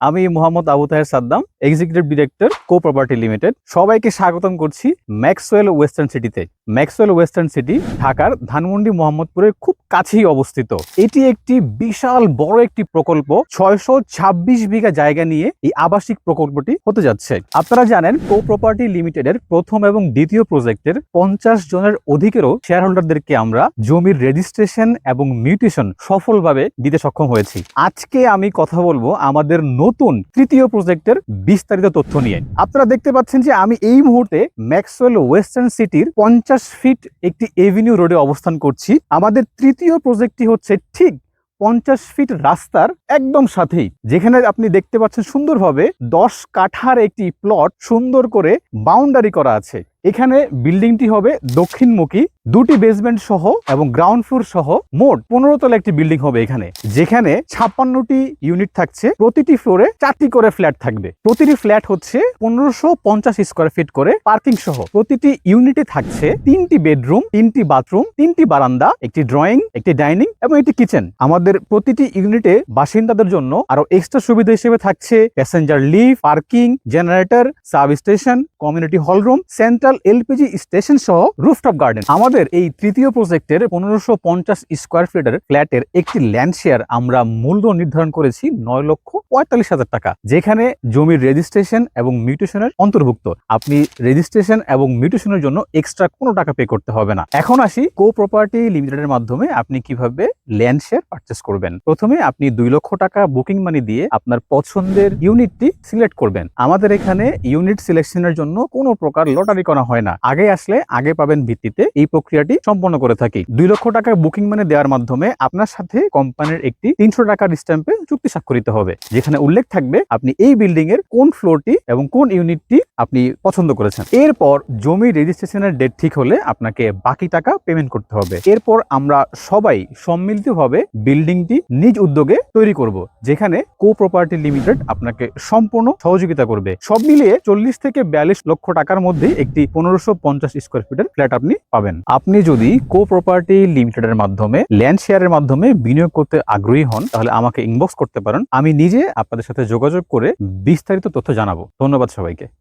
আমি Mohammad Abu Taher Saddam executive director co property limited সবাইকে স্বাগতম করছি Maxwell western city. Maxwell western city, ঢাকার ধানমন্ডি মোহাম্মদপুরের খুব কাছেই অবস্থিত। এটি একটি বিশাল বড় একটি প্রকল্প, ছয়শো ছাব্বিশ বিঘা জায়গা নিয়ে এই আবাসিক প্রকল্পটি হতে যাচ্ছে। আপনারা জানেন কো প্রপার্টি লিমিটেডের প্রথম এবং দ্বিতীয় প্রজেক্টের পঞ্চাশ জনের অধিকেরও শেয়ার হোল্ডারদেরকে আমরা জমির রেজিস্ট্রেশন এবং মিউটেশন সফলভাবে দিতে সক্ষম হয়েছি। আজকে আমি কথা বলব আমাদের নতুন তৃতীয় প্রজেক্টের বিস্তারিত তথ্য নিয়ে। আপনারা দেখতে পাচ্ছেন যে আমি এই মুহূর্তে ম্যাক্সওয়েল ওয়েস্টার্ন সিটির পঞ্চাশ ফিট একটি এভিনিউ রোডে অবস্থান করছি। আমাদের তৃতীয় প্রজেক্টটি হচ্ছে ঠিক পঞ্চাশ ফিট রাস্তার একদম সাথেই, যেখানে আপনি দেখতে পাচ্ছেন সুন্দরভাবে দশ কাঠার একটি প্লট সুন্দর করে বাউন্ডারি করা আছে। এখানে বিল্ডিংটি হবে দক্ষিণমুখী, দুটি বেসমেন্ট সহ এবং গ্রাউন্ড ফ্লোর সহ মোট পনেরো তলা একটি বিল্ডিং হবে এখানে, যেখানে ছাপ্পান্নটি ইউনিট থাকছে, প্রতিটি ফ্লোরে চারটি করে ফ্ল্যাট থাকবে। প্রতিটি ফ্ল্যাট হচ্ছে পনেরোশো পঞ্চাশ স্কোয়ার ফিট করে পার্কিং সহ। প্রতিটি ইউনিটে থাকছে তিনটি বেডরুম তিনটি বাথরুম তিনটি বারান্দা, একটি ড্রয়িং একটি ডাইনিং এবং একটি কিচেন আমাদের প্রতিটি ইউনিটে বাসিন্দাদের জন্য আরও এক্সট্রা সুবিধা হিসেবে থাকছে passenger lift parking generator substation community hall room central LPG station সহ রুফটপ গার্ডেন আমাদের এই তৃতীয় প্রজেক্টের পনেরোশো পঞ্চাশ স্কোয়ার ফিটের ফ্ল্যাটের একটি ল্যান্ড শেয়ার আমরা মূল্য নির্ধারণ করেছি নয় লক্ষ পঁয়তাল্লিশ হাজার টাকা, যেখানে জমির রেজিস্ট্রেশন এবং মিউটেশনের অন্তর্ভুক্ত। আপনি রেজিস্ট্রেশন এবং মিউটেশনের জন্য এক্সট্রা কোনো টাকা পে করতে হবে না। এখন আসি কো প্রপার্টি লিমিটেডের মাধ্যমে আপনি কীভাবে ল্যান্ড শেয়ার পারচেস করবেন। প্রথমে আপনি দুই লক্ষ টাকা বুকিং মানি দিয়ে আপনার পছন্দের ইউনিটটি সিলেক্ট করবেন। আমাদের এখানে ইউনিট সিলেকশনের জন্য কোনো প্রকার লটারি করা হয় না। আগে আসলে, আগে পাবেন ভিত্তিতে এই প্রক্রিয়াটি সম্পন্ন করে থাকি। দুই লক্ষ টাকা বুকিং মানে দেওয়ার মাধ্যমে আপনার সাথে কোম্পানির একটি তিনশো টাকার স্ট্যাম্পে চুক্তি স্বাক্ষরিত হবে, যেখানে উল্লেখ থাকবে আপনি এই বিল্ডিং এর কোন ফ্লোরটি এবং কোন ইউনিটটি আপনি পছন্দ করেছেন। এরপর জমি রেজিস্ট্রেশনের ডেট ঠিক হলে আপনাকে বাকি টাকা পেমেন্ট করতে হবে। এরপর আমরা সবাই সম্মিলিতভাবে বিল্ডিংটি নিজ উদ্যোগে তৈরি করব, যেখানে কো প্রপার্টি লিমিটেড আপনাকে সম্পূর্ণ সহযোগিতা করবে। সব মিলিয়ে চল্লিশ থেকে বিয়াল্লিশ লক্ষ টাকার মধ্যে একটি পনেরোশো পঞ্চাশ স্কোয়ার ফিটের ফ্ল্যাট আপনি পাবেন। আপনি যদি কো প্রপার্টি লিমিটেডের মাধ্যমে ল্যান্ড শেয়ারের মাধ্যমে বিনিয়োগ করতে আগ্রহী হন, তাহলে আমাকে ইনবক্স করতে পারেন। আমি নিজে আপনাদের সাথে যোগাযোগ করে বিস্তারিত তথ্য জানাব। ধন্যবাদ সবাইকে।